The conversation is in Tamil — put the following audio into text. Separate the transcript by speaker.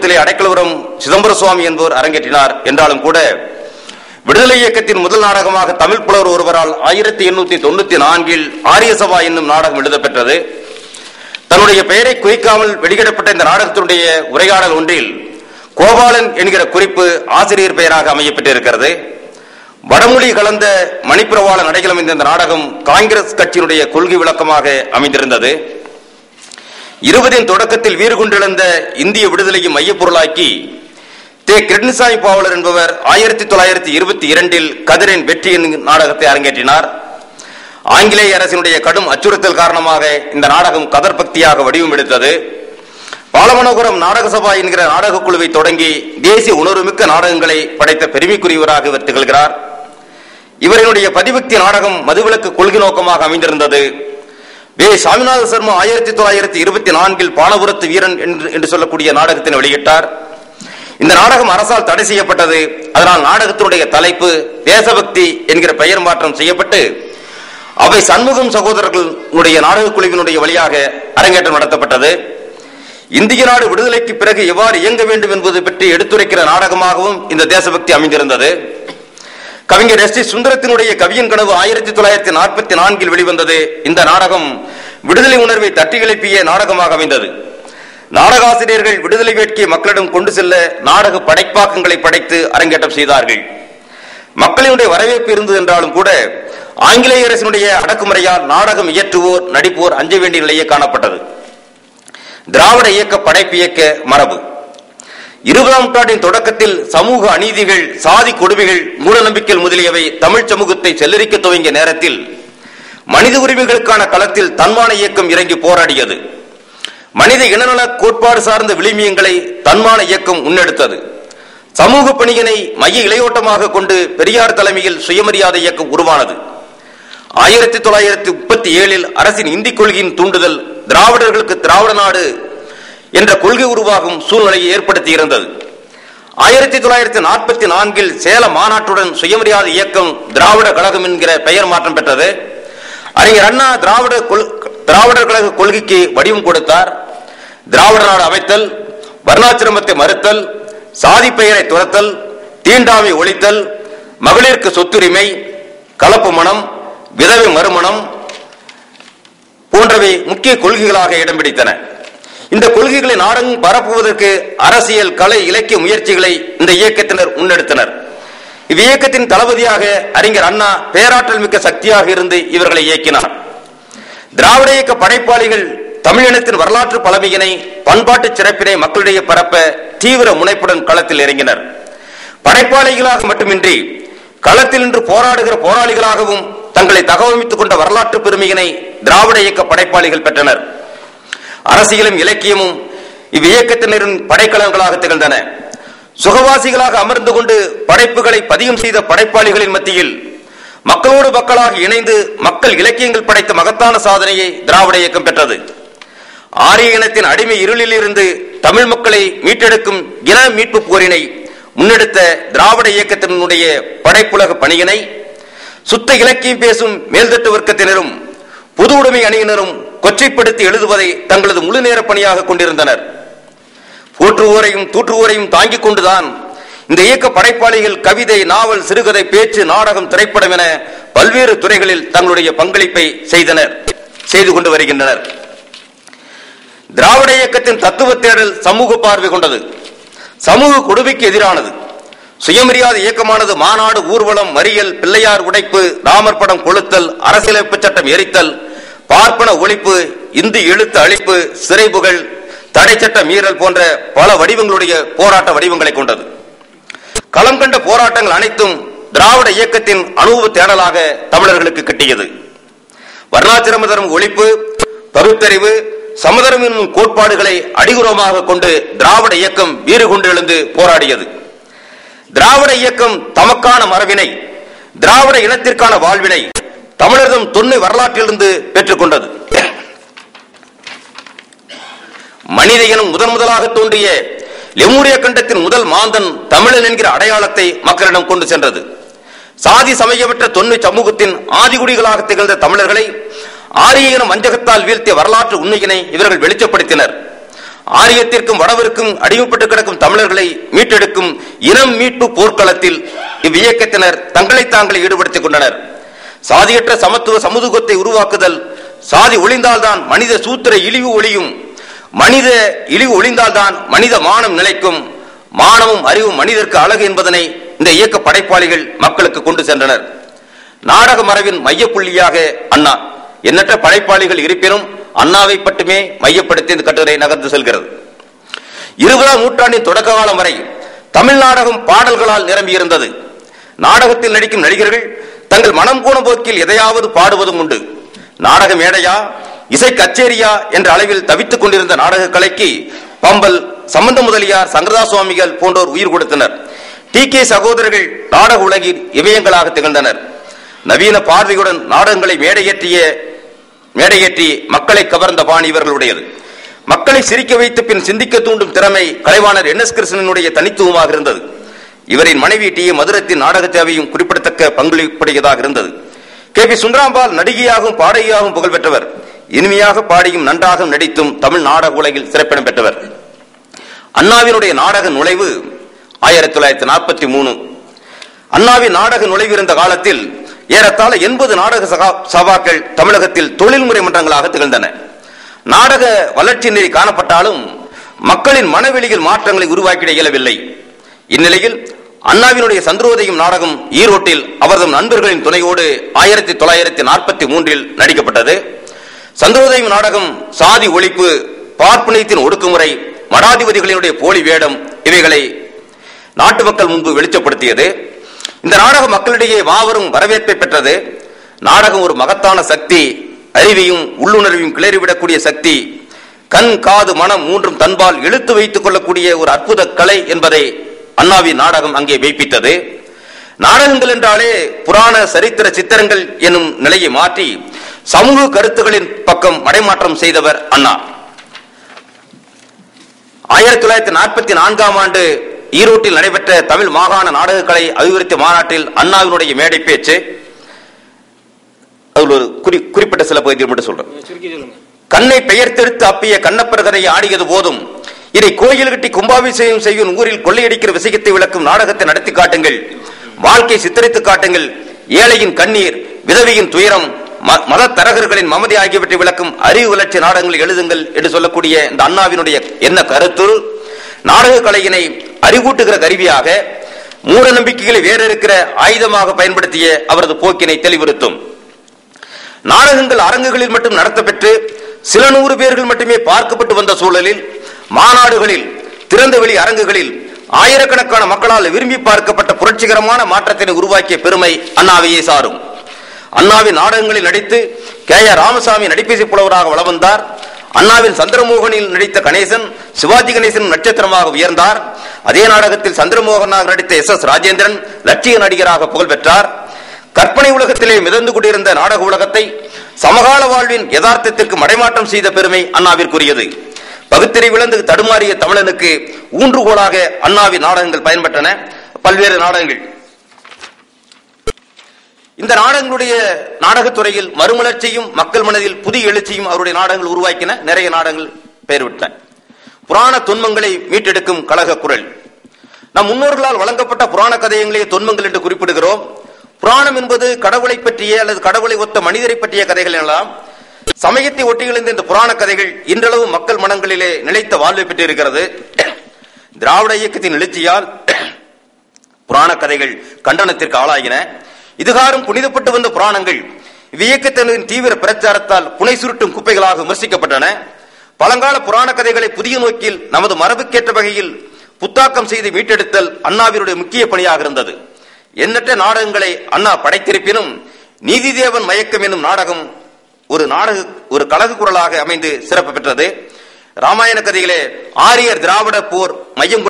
Speaker 1: இடத்திலே அடைக்கலபுரம் சிதம்பர சுவாமி என்பவர் அரங்கேற்றினார். என்றாலும் கூட விடுதலை இயக்கத்தின் முதல் நாடகமாக தமிழ் புலவர் ஒருவரால் ஆயிரத்தி எண்ணூத்தி தொண்ணூத்தி நான்கில் ஆரியசபா என்னும் நாடகம் எழுதப்பெற்றது தன்னுடைய பெயரை குறிக்காமல் வெளியிடப்பட்ட இந்த நாடகத்தினுடைய உரையாடல் ஒன்றில் கோபாலன் என்கிற குறிப்பு ஆசிரியர் பெயராக அமையப்பட்டிருக்கிறது வடமொழி கலந்த மணிப்பிரவாள நடைகள் அமைந்த இந்த நாடகம் காங்கிரஸ் கட்சியினுடைய கொள்கை விளக்கமாக அமைந்திருந்தது. இருபதின் தொடக்கத்தில் வீறு கொண்டிருந்த இந்திய விடுதலையை மையப்பொருளாக்கி தே. கிருஷ்ணசாமி பாவலர் என்பவர் ஆயிரத்தி தொள்ளாயிரத்தி இருபத்தி இரண்டில் கதிரின் வெற்றி நாடகத்தை அரங்கேற்றினார். ஆங்கிலேய அரசினுடைய கடும் அச்சுறுத்தல் காரணமாக இந்த நாடகம் கதர் பக்தியாக வடிவம் எடுத்தது. பாலமனோபுரம் நாடக சபா என்கிற நாடக குழுவை தொடங்கி தேசிய உணர்வுமிக்க நாடகங்களை படைத்த பெருமைக்குரியவராக இவர் திகழ்கிறார். இவரினுடைய பதிபக்தி நாடகம் மதுவிலக்கு கொள்கை நோக்கமாக அமைந்திருந்தது. வே சாமிநாத சர்மா ஆயிரத்தி தொள்ளாயிரத்தி இருபத்தி நான்கில் பானபுரத்து வீரன் என்று என்று சொல்லக்கூடிய நாடகத்தினை வெளியிட்டார். இந்த நாடகம் அரசால் தடை செய்யப்பட்டது. அதனால் நாடகத்தினுடைய தலைப்பு தேசபக்தி என்கிற பெயர் மாற்றம் செய்யப்பட்டு அவை சண்முகம் சகோதரர்களுடைய நாடகக் குழுவினுடைய வழியாக அரங்கேற்றம் நடத்தப்பட்டது. இந்திய நாடு விடுதலைக்கு பிறகு எவ்வாறு இயங்க வேண்டும் என்பது பற்றி எடுத்துரைக்கிற நாடகமாகவும் இந்த தேசபக்தி அமைந்திருந்தது. கவிஞர் எஸ் டி சுந்தரத்தினுடைய கவியின் கனவு ஆயிரத்தி தொள்ளாயிரத்தி நாற்பத்தி நான்கில் வெளிவந்தது. இந்த நாடகம் விடுதலை உணர்வை தட்டி எழுப்பிய நாடகமாக அமைந்தது. நாடகாசிரியர்கள் விடுதலை வேட்கையை மக்களிடம் கொண்டு செல்ல நாடக படைப்பாக்கங்களை படைத்து அரங்கேற்றம் செய்தார்கள். மக்களினுடைய வரவேற்பு இருந்தது என்றாலும் கூட ஆங்கிலேய அரசினுடைய அடக்குமுறையால் நாடகம் இயற்றுவோர் நடிப்போர் அஞ்ச வேண்டிய நிலையே காணப்பட்டது. திராவிட இயக்க படைப்பு இயக்க மரபு. இருபதாம் நூற்றாண்டின் தொடக்கத்தில் சமூக அநீதிகள் சாதி கொடுமைகள் மூடநம்பிக்கைகள் முதலியவை தமிழ் சமூகத்தை செல்லரிக்க துவங்கிய நேரத்தில் மனித உரிமைகளுக்கான களத்தில் தன்மான இயக்கம் இறங்கி போராடியது. மனித இனநல கோட்பாடு சார்ந்த விளிமியங்களை தன்மான இயக்கம் முன்னெடுத்தது. சமூக பணியினை மைய இளையோட்டமாக கொண்டு பெரியார் தலைமையில் சுயமரியாதை இயக்கம் உருவானது. ஆயிரத்தி தொள்ளாயிரத்தி முப்பத்தி ஏழில் அரசின் இந்தி கொள்கையின் தூண்டுதல் திராவிடர்களுக்கு திராவிட நாடு என்ற கொள்கை உருவாகும் சூழ்நிலையை ஏற்படுத்தி இருந்தது. ஆயிரத்தி தொள்ளாயிரத்தி நாற்பத்தி நான்கில் சேல மாநாட்டுடன் சுயமரியாதை இயக்கம் திராவிட கழகம் என்கிற பெயர் மாற்றம் பெற்றது. அறிஞர் அண்ணா திராவிட திராவிடர் கழக கொள்கைக்கு வடிவம் கொடுத்தார். திராவிட நாடு அமைத்தல் வர்ணாசிரமத்தை மறுத்தல் சாதி பெயரை துரத்தல் தீண்டாமை ஒழித்தல் மகளிருக்கு சொத்துரிமை கலப்பு மனம் விதவை மறுமணம் போன்றவை முக்கிய கொள்கைகளாக இடம் பிடித்தன. இந்த கொள்கைகளை நாடெங்கும் பரப்புவதற்கு அரசியல் கலை இலக்கிய முயற்சிகளை இந்த இயக்கத்தினர் முன்னெடுத்தனர். இவ்வியக்கத்தின் தளபதியாக அறிஞர் அண்ணா பேராற்றல் மிக்க சக்தியாக இருந்து இவர்களை இயக்கினார். திராவிட இயக்க படைப்பாளிகள் தமிழினத்தின் வரலாற்று பழமையினை பண்பாட்டு சிறப்பினை மக்களிடையே பரப்ப தீவிர முனைப்புடன் களத்தில் இறங்கினர். படைப்பாளிகளாக மட்டுமின்றி களத்தில் நின்று போராடுகிற போராளிகளாகவும் தங்களை தகவமைத்துக் கொண்ட வரலாற்று பெருமையினை திராவிட இயக்க படைப்பாளிகள் பெற்றனர். அரசியலும் இலக்கியமும் இவ்வியக்கத்தினரின் படைக்கலங்களாக திகழ்ந்தன. சுகவாசிகளாக அமர்ந்து கொண்டு படைப்புகளை பதியம் செய்த படைப்பாளிகளின் மத்தியில் மக்களோடு மக்களாக இணைந்து மக்கள் இலக்கியங்கள் படைத்த மகத்தான சாதனையை திராவிட இயக்கம் பெற்றது. ஆரிய இனத்தின் அடிமை இருளில் இருந்து தமிழ் மக்களை மீட்டெடுக்கும் இன மீட்பு போரினை முன்னெடுத்த திராவிட இயக்கத்தினுடைய படைப்புலக பணியினை சுத்த இலக்கியம் பேசும் மேல்தட்டு வர்க்கத்தினரும் பொது உடைமை அணியினரும் கொச்சைப்படுத்தி எழுதுவதை தங்களது முழு நேர பணியாக கொண்டிருந்தனர். போற்றுவோரையும் தூற்றுவோரையும் தாங்கிக் கொண்டுதான் இந்த இயக்க படைப்பாளிகள் கவிதை நாவல் சிறுகதை பேச்சு நாடகம் திரைப்படம் என பல்வேறு துறைகளில் தங்களுடைய பங்களிப்பை செய்தனர் செய்து கொண்டு வருகின்றனர். திராவிட இயக்கத்தின் தத்துவ தேடல் சமூக பார்வை கொண்டது. சமூக கொடுமைக்கு எதிரானது. சுயமரியாதை இயக்கமானது மாநாடு ஊர்வலம் மறியல் பிள்ளையார் உடைப்பு ராமர் படம் கொளுத்தல் அரசியலமைப்பு சட்டம் எரித்தல் பார்ப்பன ஒழிப்பு இந்து எழுத்து அழிப்பு சிறைபுகள் தடை சட்ட மீறல் போன்ற பல வடிவங்களுடைய போராட்ட வடிவங்களை கொண்டது. களம் கண்ட போராட்டங்கள் அனைத்தும் திராவிட இயக்கத்தின் அனுபவ தேடலாக தமிழர்களுக்கு கிட்டியது. வர்ணாசிரம தரும் ஒழிப்பு பகுத்தறிவு சமதரம் என்னும் கோட்பாடுகளை அடிகுரமாக கொண்டு திராவிட இயக்கம் வீறு கொண்டு எழுந்து போராடியது. திராவிட இயக்கம் தமக்கான மரபினை திராவிட இனத்திற்கான வாழ்வினை தமிழர்தம் தொன்மை வரலாற்றிலிருந்து பெற்றுக்கொண்டது. மனித இனம் முதன் முதலாக தோன்றிய லெமூரிய கண்டத்தின் முதல் மாந்தன் தமிழன் என்கிற அடையாளத்தை மக்களிடம் கொண்டு சென்றது. சாதி சமயமற்ற தொன்மை சமூகத்தின் ஆதிகுடிகளாக திகழ்ந்த தமிழர்களை ஆரிய இனம் வஞ்சகத்தால் வீழ்த்திய வரலாற்று உண்மையினை இவர்கள் வெளிச்சப்படுத்தினர். ஆரியத்திற்கும் வடவிற்கும் அடிமைப்பட்டு கிடக்கும் தமிழர்களை மீட்டெடுக்கும் இனம் மீட்பு போர்க்களத்தில் இவ்வியக்கத்தினர் தங்களை தாங்களை ஈடுபடுத்திக் கொண்டனர். சாதியற்ற சமத்துவ சமூகத்தை உருவாக்குதல். சாதி ஒளிந்தால்தான் மனித சூத்திர இழிவு ஒளியும் மனித இழிவு ஒளிந்தால்தான் மனித மானம் நிலைக்கும். மானமும் அறிவும் மனிதருக்கு அழகு என்பதனை இந்த இயக்க படைப்பாளிகள் மக்களுக்கு கொண்டு சென்றனர். நாடக மரபின் மையப்புள்ளியாக அண்ணா. எண்ணற்ற படைப்பாளிகள் இருப்பினும் அண்ணாவை மட்டுமே மையப்படுத்தி இந்த கட்டுரை நகர்ந்து செல்கிறது. இருபதாம் நூற்றாண்டின் தொடக்க காலம் வரை தமிழ் நாடகம் பாடல்களால் நிரம்பியிருந்தது. நாடகத்தில் நடிக்கும் நடிகர்கள் தங்கள் மனம் போன போக்கில் எதையாவது பாடுவதும் உண்டு. நாடக மேடையா இசை கச்சேரியா என்ற அளவில் தவித்துக் கொண்டிருந்த நாடக கலைக்கு பம்பல் சம்பந்த முதலியார் சங்கரதா சுவாமிகள் போன்றோர் உயிர் கொடுத்தனர். டி. கே. சகோதரர்கள் நாடக உலகில் இமயங்களாக திகழ்ந்தனர். நவீன பார்வையுடன் நாடகங்களை மேடையேற்றிய மேடையேற்றி மக்களை கவர்ந்த பாணி இவர்களுடையது. மக்களை சிரிக்க வைத்து பின் சிந்திக்க தூண்டும் திறமை கலைவாணர் என். எஸ். கிருஷ்ணனுடைய தனித்துவமாக இருந்தது. இவரின் மனைவி டி. மதுரத்தின் நாடக தேவையும் குறிப்பிடத்தக்க பங்களிப்புடையதாக இருந்தது. கே. பி. சுந்தராம்பால் நடிகையாகவும் பாடகியாகவும் புகழ் பெற்றவர் இனிமையாக பாடியும் நன்றாக நடித்தும் தமிழ் நாடக உலகில் சிறப்பிடம் பெற்றவர். அண்ணாவினுடைய நாடக நுழைவு ஆயிரத்தி தொள்ளாயிரத்தி நாற்பத்தி மூணு. அண்ணாவின் நாடக நுழைவு இருந்த காலத்தில் ஏறத்தாழ எண்பது நாடக சகா- சபாக்கள் தமிழகத்தில் தொழில்முறை மன்றங்களாக திகழ்ந்தன. நாடக வளர்ச்சி நெறி காணப்பட்டாலும் மக்களின் மனவெளியில் மாற்றங்களை உருவாக்கிட இயலவில்லை. இந்நிலையில் அண்ணாவினுடைய சந்திரோதயம் நாடகம் ஈரோட்டில் அவரது நண்பர்களின் துணையோடு ஆயிரத்தி தொள்ளாயிரத்தி நாற்பத்தி மூன்றில் நடிக்கப்பட்டது. சந்திரோதயம் நாடகம் சாதி ஒழிப்பு பார்ப்பனியத்தின் ஒடுக்குமுறை மடாதிபதிகளினுடைய போலி வேடம் இவைகளை நாட்டு மக்கள் முன்பு வெளிச்சப்படுத்தியது. இந்த நாடகம் மக்களிடையே மாபெரும் வரவேற்பை பெற்றது. நாடகம் ஒரு மகத்தான சக்தி அறிவையும் உள்ளுணர்வையும் கிளறிவிடக்கூடிய சக்தி கண் காது மனம் மூன்றும் தன்பால் இழுத்து வைத்துக் கொள்ளக்கூடிய ஒரு அற்புத கலை என்பதை அண்ணாவின் நாடகம் அங்கே மெய்ப்பித்தது நாடகங்கள் என்றாலே புராண சரித்திர சித்திரங்கள் எனும் நிலையை மாற்றி சமூக கருத்துகளின் பக்கம் மடைமாற்றம் செய்தவர் அண்ணா. ஆயிரத்தி தொள்ளாயிரத்தி நாற்பத்தி நான்காம் ஆண்டு ஈரோட்டில் நடைபெற்ற தமிழ் மாகாண நாடகக்கலை அபிவிருத்தி மாநாட்டில் அண்ணாவினுடைய மேடை பேச்சு. அதில் ஒரு குறி- குறிப்பிட்ட சில பகுதிகள் மட்டும் சொல்றேன். கண்ணை பெயர்த்தெடுத்து அப்பிய கண்ணப்பர் கதையை ஆடியது போதும். இதை கோயில் கட்டி கும்பாபிஷேகம் செய்யும் ஊரில் கொள்ளையடிக்கிற விஷயத்தை விளக்கும் நாடகத்தை நடத்தி காட்டுங்கள். வாழ்க்கை சித்தரித்து காட்டுங்கள். ஏழையின் கண்ணீர் விதவையின் துயரம் ம- மத தரகர்களின் மமதி ஆகியவற்றை விளக்கும் அறிவு வளர்ச்சி நாடகங்களை எழுதுங்கள் என்று சொல்லக்கூடிய இந்த அண்ணாவினுடைய என்ன கருத்து? நாடக கலையினை அறிவூட்டுகிற கருவியாக மூட நம்பிக்கைகளை வேறிருக்கிற ஆயுதமாக பயன்படுத்திய அவரது போக்கினை தெளிவுறுத்தும். நாடகங்கள் அரங்குகளில் மட்டும் நடத்தப்பெற்று சில நூறு பேர்கள் மட்டுமே பார்க்கப்பட்டு வந்த சூழலில் மாநாடுகளில் திறந்தவெளி அரங்குகளில் ஆயிரக்கணக்கான மக்களால் விரும்பி பார்க்கப்பட்ட புரட்சிகரமான மாற்றத்தினை உருவாக்கிய பெருமை அண்ணாவையே சாரும். அண்ணாவின் நாடகங்களில் நடித்து கே. ஆர். ராமசாமி நடிப்பேசி புலவராக வலம் வந்தார். அண்ணாவின் சந்திரமோகனில் நடித்த கணேசன் சிவாஜி கணேசன் நட்சத்திரமாக உயர்ந்தார். அதே நாடகத்தில் சந்திரமோகனாக நடித்த எஸ். எஸ். ராஜேந்திரன் லட்சிய நடிகராக புகழ் பெற்றார். கற்பனை உலகத்திலே மிதந்து கொண்டிருந்த நாடக உலகத்தை சமகால வாழ்வின் யதார்த்தத்திற்கு மடைமாற்றம் செய்த பெருமை அண்ணாவிற்குரியது. பகுத்தறி விழுந்து தடுமாறிய தமிழனுக்கு ஊன்றுகோலாக அண்ணாவின் நாடகங்கள் பயன்பட்டன. பல்வேறு நாடகங்கள். இந்த நாடகங்களுடைய நாடகத்துறையில் மறுமலர்ச்சியும் மக்கள் மனதில் புதிய எழுச்சியும் அவருடைய நாடகங்கள் உருவாக்கின. நிறைய நாடகங்கள் பெயர் விட்டன. புராண துன்பங்களை மீட்டெடுக்கும் கழக குரல். நம் முன்னோர்களால் வழங்கப்பட்ட புராண கதையங்களே துன்பங்கள் என்று குறிப்பிடுகிறோம். புராணம் என்பது கடவுளை பற்றிய அல்லது கடவுளை ஒத்த மனிதரை பற்றிய கதைகள் எனலாம். சமயத்தை ஒட்டி இந்த புராண கதைகள் இன்றளவு மக்கள் மனங்களிலே நிலைத்த வாழ்வை பெற்றிருக்கிறது. திராவிட இயக்கத்தின் எழுச்சியால் புராண கதைகள் கண்டனத்திற்கு ஆளாகின. இதுகாரும் புனிதப்பட்டு வந்த புராணங்கள் இவ்வியக்கத்தினரின் தீவிர பிரச்சாரத்தால் புனை சுருட்டும் குப்பைகளாக விமர்சிக்கப்பட்டன. பழங்கால புராண கதைகளை புதிய நோக்கில் நமது மரபுக்கேற்ற வகையில் புத்தாக்கம் செய்து மீட்டெடுத்தல் அண்ணாவினுடைய முக்கிய பணியாக இருந்தது. எண்ணற்ற நாடகங்களை அண்ணா படைத்திருப்பினும் நீதிதேவன் மயக்கம் என்னும் நாடகம் ஒரு நாடக ஒரு கழக குரலாக அமைந்து சிறப்பு பெற்றது. ராமாயண கதையிலே ஆரியர் திராவிட போர் மையம்